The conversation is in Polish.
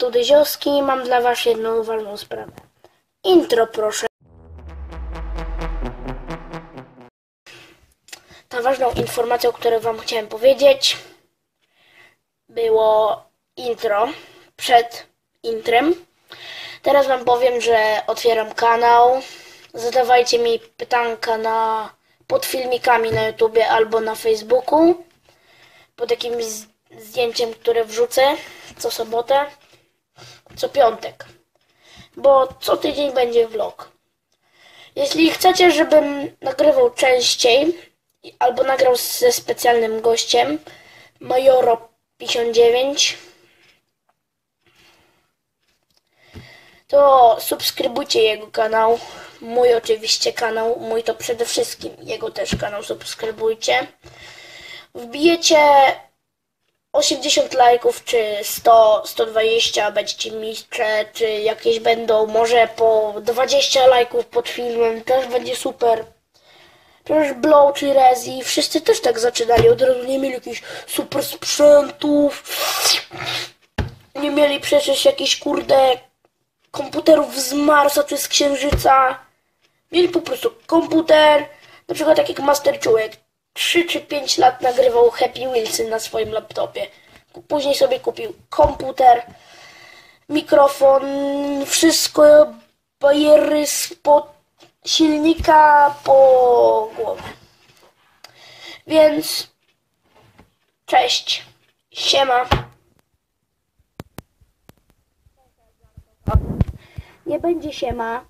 Tu Dyziowski, mam dla Was jedną ważną sprawę. Intro proszę. Ta ważną informacją, którą Wam chciałem powiedzieć, było intro przed intrem. Teraz Wam powiem, że otwieram kanał. Zadawajcie mi pytanka na, pod filmikami na YouTubie albo na Facebooku. Pod takim z- zdjęciem, które wrzucę co sobotę co piątek, bo co tydzień będzie vlog. Jeśli chcecie, żebym nagrywał częściej albo nagrał ze specjalnym gościem, Majoro 59, to subskrybujcie jego kanał, mój oczywiście kanał, mój to przede wszystkim, jego też kanał subskrybujcie. Wbijecie 80 lajków, czy 100, 120 będziecie mistrze, czy jakieś będą, może po 20 lajków pod filmem, też będzie super. Przecież Blow czy Rezi, wszyscy też tak zaczynali, od razu nie mieli jakichś super sprzętów, nie mieli przecież jakichś kurde komputerów z Marsa czy z Księżyca. Mieli po prostu komputer, na przykład tak jak Master Człowiek. 3 czy 5 lat nagrywał Happy Wheelsy na swoim laptopie. Później sobie kupił komputer, mikrofon, wszystko, bajery spod silnika po głowę. Więc cześć, siema. Nie będzie siema.